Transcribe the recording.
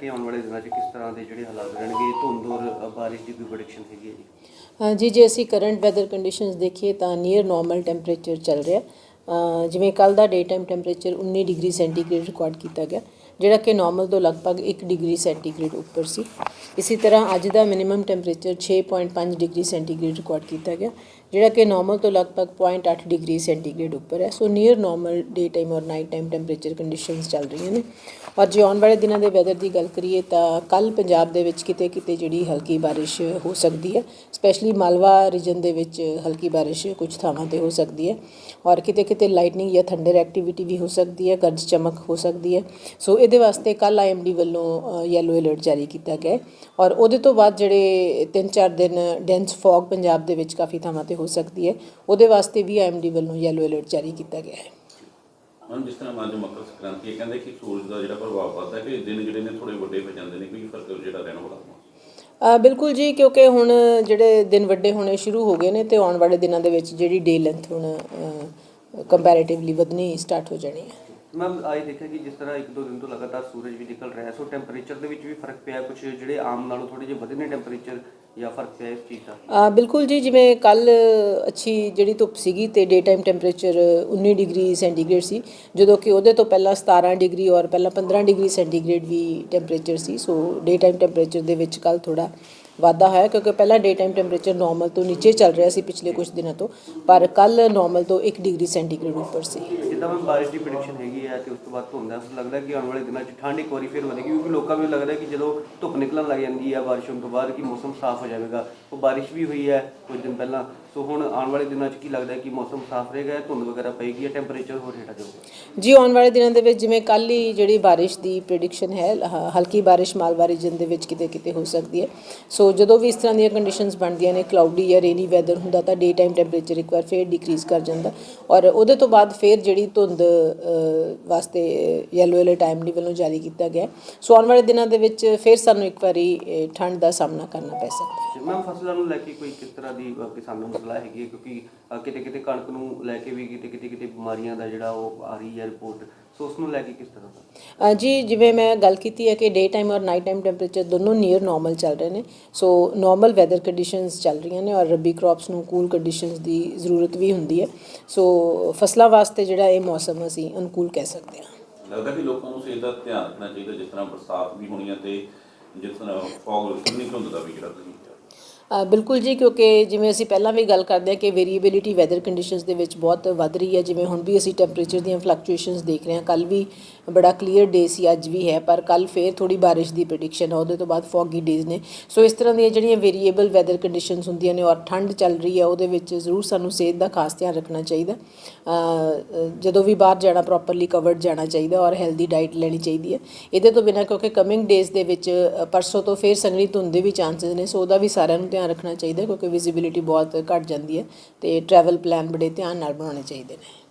ਕੇ ਆਉਣ ਵਾਲੇ ਦਿਨਾਂ 'ਚ ਕਿਸ ਤਰ੍ਹਾਂ ਦੇ ਜਿਹੜੇ ਹਾਲਾਤ ਰਹਿਣਗੇ? ਧੁੰਦ ਔਰ ਬਾਰਿਸ਼ ਦੀ ਕੋਈ ਪ੍ਰੈਡਿਕਸ਼ਨ ਹੈਗੀ ਹੈ ਜੀ? ਜੀ, ਜੇ ਅਸੀਂ ਕਰੰਟ ਵੈਦਰ ਕੰਡੀਸ਼ਨਸ ਦੇਖੀਏ ਤਾਂ ਨੀਅਰ ਨਾਰਮਲ ਟੈਂਪਰੇਚਰ ਚੱਲ ਰਿਹਾ। ਜਿਵੇਂ ਕੱਲ ਦਾ day time temperature 19 degree centigrade record ਕੀਤਾ ਗਿਆ। ਜਿਹੜਾ ਕਿ ਨਾਰਮਲ ਤੋਂ ਲਗਭਗ 1 ਡਿਗਰੀ ਸੈਂਟੀਗ੍ਰੇਡ ਉੱਪਰ ਸੀ। ਇਸੇ ਤਰ੍ਹਾਂ ਅੱਜ ਦਾ minimum temperature 6.5 degree centigrade record ਕੀਤਾ ਗਿਆ, ਜਿਹੜਾ ਕਿ ਨਾਰਮਲ ਤੋਂ ਲਗਭਗ 0.8 ਡਿਗਰੀ ਸੈਂਟੀਗ੍ਰੇਡ ਉੱਪਰ ਹੈ। So near normal day time ਔਰ ਨਾਈਟ ਟਾਈਮ ਟੈਂਪਰੇਚਰ ਕੰਡੀਸ਼ਨਸ ਚੱਲ ਰਹੀਆਂ ਨੇ। ਔਰ ਜੇ ਆਉਣ ਵਾਲੇ ਦਿਨਾਂ ਦੇ ਵੈਦਰ ਦੀ ਗੱਲ ਕਰੀਏ ਤਾਂ ਕੱਲ ਪੰਜਾਬ ਦੇ ਵਿੱਚ ਕਿਤੇ ਕਿਤੇ ਜਿਹੜੀ ਹਲਕੀ ਬਾਰਿਸ਼ ਹੋ ਸਕਦੀ ਹੈ। ਸਪੈਸ਼ਲੀ ਮਾਲਵਾ ਰੀਜਨ ਦੇ ਵਿੱਚ ਹਲਕੀ ਬਾਰਿਸ਼ ਕੁਝ ਥਾਵਾਂ ਤੇ ਹੋ ਸਕਦੀ ਹੈ। ਔਰ ਕਿਤੇ ਕਿਤੇ ਲਾਈਟਨਿੰਗ ਜਾਂ ਥੰਡਰ ਐਕਟੀਵਿਟੀ ਵੀ ਹੋ ਸਕਦੀ ਹੈ, ਗਰਜ ਚਮਕ ਹੋ ਸਕਦੀ ਹੈ। ਸੋ ਇਹਦੇ ਵਾਸਤੇ ਕੱਲ ਆਈਐਮਡੀ ਵੱਲੋਂ ਯੈਲੋ ਅਲਰਟ ਜਾਰੀ ਕੀਤਾ ਗਿਆ ਔਰ ਉਹਦੇ ਤੋਂ ਬਾਅਦ ਜਿਹੜੇ 3-4 ਦਿਨ ਡੈਂਸ ਫੌਗ ਪੰਜਾਬ ਦੇ ਵਿੱਚ ਕਾਫੀ ਥਾਵਾਂ ਤੇ ਹੋ ਸਕਦੀ ਹੈ ਉਹਦੇ ਵਾਸਤੇ ਵੀ ਆਈਐਮਡੀ ਵੱਲੋਂ ਯੈਲੋ ਅਲਰਟ ਜਾਰੀ ਕੀਤਾ ਗਿਆ ਹੈ। ਹੁਣ ਜਿਸ ਤਰ੍ਹਾਂ ਅੱਜ ਮਕਰ ਸੰਕ੍ਰਾਂਤੀ ਹੈ ਕਹਿੰਦੇ ਕਿ ਸੂਰਜ ਦਾ ਜਿਹੜਾ ਪ੍ਰਭਾਵ ਪੜਦਾ ਹੈ ਕਿ ਦਿਨ ਜਿਹੜੇ ਨੇ ਥੋੜੇ ਵੱਡੇ ਹੋ ਜਾਂਦੇ ਨੇ ਕੋਈ ਫ਼ਰਕ ਜਿਹੜਾ ਰਹਿਣ ਵਾਲਾ ਬਿਲਕੁਲ ਜੀ ਕਿਉਂਕਿ ਹੁਣ ਜਿਹੜੇ ਦਿਨ ਵੱਡੇ ਹੋਣੇ ਸ਼ੁਰੂ ਹੋ ਗਏ ਨੇ ਤੇ ਆਉਣ ਵਾਲੇ ਦਿਨਾਂ ਦੇ ਵਿੱਚ ਜਿਹੜੀ ਡੇ ਲੈਂਥ ਹੁਣ ਕੰਪੈਰੀਟਿਵਲੀ ਵਧਣੀ ਸਟਾਰਟ ਹੋ ਜਾਣੀ ਹੈ। ਮੈਮ ਆਈ ਦੇਖਿਆ ਕਿ ਜਿਸ ਤਰ੍ਹਾਂ ਇੱਕ ਦੋ ਦਿਨ ਤੋਂ ਲਗਾਤਾਰ ਸੂਰਜ ਵੀ ਨਿਕਲ ਰਿਹਾ ਹੈ, ਸੋ ਟੈਂਪਰੇਚਰ ਦੇ ਵਿੱਚ ਵੀ ਫ਼ਰਕ ਪਿਆ ਕੁਝ ਜਿਹੜੇ ਆਮ ਨਾਲੋਂ ਥੋੜੇ ਜਿਹੇ ਵਧੇ ਨੇ ਟੈਂਪਰੇਚਰ ਜਾਂ ਫ਼ਰਕ ਪਿਆ ਇਸ ਚੀਜ਼ ਦਾ? ਬਿਲਕੁਲ ਜੀ, ਜਿਵੇਂ ਕੱਲ ਅੱਛੀ ਜਿਹੜੀ ਧੁੱਪ ਸੀਗੀ ਤੇ day time temperature 19 degree centigrade ਸੀ, ਜਦੋਂ ਕਿ ਉਹਦੇ ਤੋਂ ਪਹਿਲਾਂ 17 ਡਿਗਰੀ ਔਰ ਪਹਿਲਾਂ 15 ਡਿਗਰੀ ਸੈਂਟੀਗ੍ਰੇਡ ਵੀ ਟੈਂਪਰੇਚਰ ਸੀ, ਸੋ ਡੇ ਟਾਈਮ ਟੈਂਪਰੇਚਰ ਦੇ ਵਿੱਚ ਕੱਲ ਥੋੜਾ ਵਾਧਾ ਹੋਇਆ ਕਿਉਂਕਿ ਪਹਿਲਾਂ ਡੇ ਟਾਈਮ ਟੈਂਪਰੇਚਰ ਨਾਰਮਲ ਤੋਂ ਨੀਚੇ ਚੱਲ ਰਿਹਾ ਸੀ ਪਿਛਲੇ ਕੁਝ ਦਿਨਾਂ ਤੋਂ, ਪਰ ਕੱਲ ਨਾਰਮਲ ਤੋਂ 1 ਡਿਗਰੀ ਸੈਂਟੀਗ੍ਰੇਡ ਉੱਪਰ ਸੀ। ਜਿੱਦਾਂ ਮੈਂ ਬਾਰਿਸ਼ ਦੀ ਪ੍ਰੈਡਿਕਸ਼ਨ ਹੈਗੀ ਹੈ ਤੇ ਉਸ ਤੋਂ ਬਾਅਦ ਧੁੰਦ ਹੈ? ਲੱਗਦਾ ਕਿ ਆਉਣ ਵਾਲੇ ਦਿਨਾਂ 'ਚ ਠੰਡ ਇੱਕ ਵਾਰੀ ਫਿਰ ਵਧੇਗੀ, ਕਿਉਂਕਿ ਲੋਕਾਂ ਨੂੰ ਲੱਗਦਾ ਕਿ ਜਦੋਂ ਧੁੱਪ ਨਿਕਲਣ ਲੱਗ ਜਾਂਦੀ ਹੈ ਬਾਰਿਸ਼ ਹੋਣ ਤੋਂ ਬਾਅਦ ਕਿ ਮੌਸਮ ਸਾਫ਼ ਹੋ ਜਾਵੇਗਾ। ਉਹ ਬਾਰਿਸ਼ ਵੀ ਹੋਈ ਹੈ ਕੁਝ ਦਿਨ ਪਹਿਲਾਂ ਸੋ ਹੁਣ ਆਉਣ ਵਾਲੇ ਦਿਨਾਂ 'ਚ ਕੀ ਲੱਗਦਾ ਹੈ ਕਿ ਮੌਸਮ ਸਾਫ਼ ਰਹੇਗਾ ਧੁੰਦ ਵਗੈਰਾ ਪਏਗੀ ਜਾਂ ਟੈਂਪਰੇਚਰ ਹੋਰ ਹੇਠਾਂ ਜਾਊਗਾ? ਜੀ ਆਉਣ ਵਾਲੇ ਦਿਨਾਂ ਦੇ ਵਿੱਚ ਜਿਵੇਂ ਕੱਲ ਹੀ ਜਿਹੜੀ ਬਾਰਿਸ਼ ਦੀ ਪ੍ਰੈਡਿਕਸ਼ਨ ਹੈ ਹ- ਹਲਕੀ ਬਾਰਿਸ਼ ਮਾਲਵਾ ਰੀਜਨ ਦੇ ਵਿੱਚ ਕਿਤੇ ਕਿਤੇ ਹੋ ਸਕਦੀ ਹੈ। ਸੋ ਜਦੋਂ ਵੀ ਇਸ ਤਰ੍ਹਾਂ ਦੀਆਂ ਕੰਡੀਸ਼ਨਸ ਬਣਦੀਆਂ ਨੇ ਕਲਾਉਡੀ ਜਾਂ ਰੇਨੀ ਵੈਦਰ ਹੁੰਦਾ ਤਾਂ ਡੇ ਟਾਈਮ ਟੈਂਪਰੇਚਰ ਇੱਕ ਵਾਰ ਫੇਰ ਡਿਕਰੀਜ਼ ਕਰ ਜਾਂਦਾ। ਔਰ ਉਹਦੇ ਤੋਂ ਬਾਅਦ ਫੇਰ ਜਿਹੜੀ ਧੁੰਦ ਅ, ਵਾਸਤੇ ਯੈਲੋ ਅਲਰਟ ਟਾਈਮਲੀ ਵੱਲੋਂ ਜਾਰੀ ਕੀਤਾ ਗਿਆ ਹੈ। ਸੋ ਆਉਣ ਵਾਲੇ ਦਿਨਾਂ ਦੇ ਵਿੱਚ ਫੇਰ ਸਾਨੂੰ ਇੱਕ ਵਾਰੀ ਅ, ਠੰਡ ਦਾ ਸਾਹਮਣਾ ਕਰਨਾ ਪੈ ਸਕਦਾ ਹੈ। ਮੈਮ ਫਸਲਾਂ ਨੂੰ ਲੈ ਕੇ ਕੋਈ ਕਿਸ ਤਰ੍ਹਾਂ ਦੀ ਅ, ਕਿਸਾਨਾਂ ਨੂੰ ਸਲਾਹ ਹੈਗੀ ਹੈ ਕਿਉਂਕਿ ਅ, ਕਿਤੇ ਕਿਤੇ ਕਣਕ ਨੂੰ ਲੈ ਕੇ ਵੀ ਕਿਤੇ ਕਿਤੇ ਕਿਤੇ ਬਿਮਾਰੀਆਂ ਦਾ ਜਿਹੜਾ ਉਹ ਆ ਰਹੀ ਹੈ ਰਿਪੋਰਟ। ਸੋ ਉਸ ਨੂੰ ਲੈ ਕੇ ਕਿਸ ਤਰ੍ਹਾਂ ਦਾ? ਅ, ਜੀ ਜਿਵੇਂ ਮੈਂ ਗੱਲ ਕੀਤੀ ਹੈ ਕਿ ਡੇ ਟਾਈਮ ਔਰ ਨਾਈਟ ਟਾਈਮ ਟੈਂਪਰੇਚਰ ਦੋਨੋਂ ਨੀਅਰ ਨਾਰਮਲ ਚੱਲ ਰਹੇ ਨੇ। ਸੋ ਨਾਰਮਲ ਵੈਦਰ ਕੰਡੀਸ਼ਨਸ ਚੱਲ ਰਹੀਆਂ ਨੇ ਔਰ ਰੱਬੀ ਕ੍ਰੌਪਸ ਨੂੰ ਕੂਲ ਕੰਡੀਸ਼ਨਸ ਦੀ ਜ਼ਰੂਰਤ ਵੀ ਹੁੰਦੀ ਹੈ। ਸੋ ਫਸਲਾਂ ਵਾਸਤੇ ਜਿਹੜਾ ਇਹ ਮੌਸਮ ਅਸੀਂ ਅਨੁਕੂਲ ਕਹਿ ਸਕਦੇ ਹਾਂ। ਲੱਗਦਾ ਕਿ ਲੋਕਾਂ ਨੂੰ ਸਿਹਤ ਦਾ ਧਿਆਨ ਰੱਖਣਾ ਚਾਹੀਦਾ ਜਿਸ ਤਰ੍ਹਾਂ ਬਰਸਾਤ ਵੀ ਹੋਣੀ ਹੈ ਤੇ ਜਿਸ ਤਰ੍ਹਾਂ ਫੌਗ ਧੁੰਦ ਦਾ ਵੀ ਜਿਹੜਾ ਤੁਸੀਂ ਬਿਲਕੁਲ ਜੀ, ਕਿਉਂਕਿ ਜਿਵੇਂ ਅਸੀਂ ਪਹਿਲਾਂ ਵੀ ਗੱਲ ਕਰਦੇ ਹਾਂ ਕਿ ਵੇਰੀਏਬਿਲਿਟੀ ਵੈਦਰ ਕੰਡੀਸ਼ਨਸ ਦੇ ਵਿੱਚ ਬਹੁਤ ਵੱਧ ਰਹੀ ਹੈ, ਜਿਵੇਂ ਹੁਣ ਵੀ ਅਸੀਂ ਟੈਂਪਰੇਚਰ ਦੀਆਂ ਫਲਕਚੁਏਸ਼ਨਸ ਦੇਖ ਰਹੇ ਹਾਂ ਕੱਲ ਵੀ ਬੜਾ ਕਲੀਅਰ ਡੇ ਸੀ, ਅੱਜ ਵੀ ਹੈ, ਪਰ ਕੱਲ ਫੇਰ ਥੋੜੀ ਬਾਰਿਸ਼ ਦੀ ਪ੍ਰੈਡਿਕਸ਼ਨ ਹੈ ਉਹਦੇ ਤੋਂ ਬਾਅਦ ਫੌਗੀ ਡੇਜ਼ ਨੇ। ਸੋ ਇਸ ਤਰ੍ਹਾਂ ਦੀਆਂ ਜਿਹੜੀਆਂ ਵੇਰੀਏਬਲ ਵੈਦਰ ਕੰਡੀਸ਼ਨਸ ਹੁੰਦੀਆਂ ਨੇ, ਔਰ ਠੰਡ ਚੱਲ ਰਹੀ ਹੈ, ਉਹਦੇ ਵਿੱਚ ਜ਼ਰੂਰ ਸਾਨੂੰ ਸਿਹਤ ਦਾ ਖਾਸ ਧਿਆਨ ਰੱਖਣਾ ਚਾਹੀਦਾ। ਜਦੋਂ ਵੀ ਬਾਹਰ ਜਾਣਾ ਪ੍ਰੋਪਰਲੀ ਕਵਰਡ ਜਾਣਾ ਚਾਹੀਦਾ, ਔਰ ਹੈਲਦੀ ਡਾਈਟ ਲੈਣੀ ਚਾਹੀਦੀ ਹੈ। ਇਹਦੇ ਤੋਂ ਬਿਨਾਂ ਕਿਉਂਕਿ ਕਮਿੰਗ ਡੇਜ਼ ਦੇ ਵਿੱਚ ਪਰਸੋਂ ਤੋਂ ਫੇਰ ਸੰਘਣੀ ਧੁੰਦ ਦੇ ਵੀ ਚਾਂਸਸ ਨੇ ਸੋ ਉਹਦਾ ਵੀ ਸਾਰਿਆਂ ਨੂੰ ਧਿਆਨ ਰੱਖਣਾ ਚਾਹੀਦਾ ਕਿਉਂਕਿ ਵਿਜ਼ੀਬਿਲਿਟੀ ਬਹੁਤ ਘੱਟ ਜਾਂਦੀ ਹੈ ਅਤੇ ਟਰੈਵਲ ਪਲਾਨ ਬੜੇ ਧਿਆਨ ਨਾਲ ਬਣਾਉਣੇ ਚਾਹੀਦੇ ਨੇ।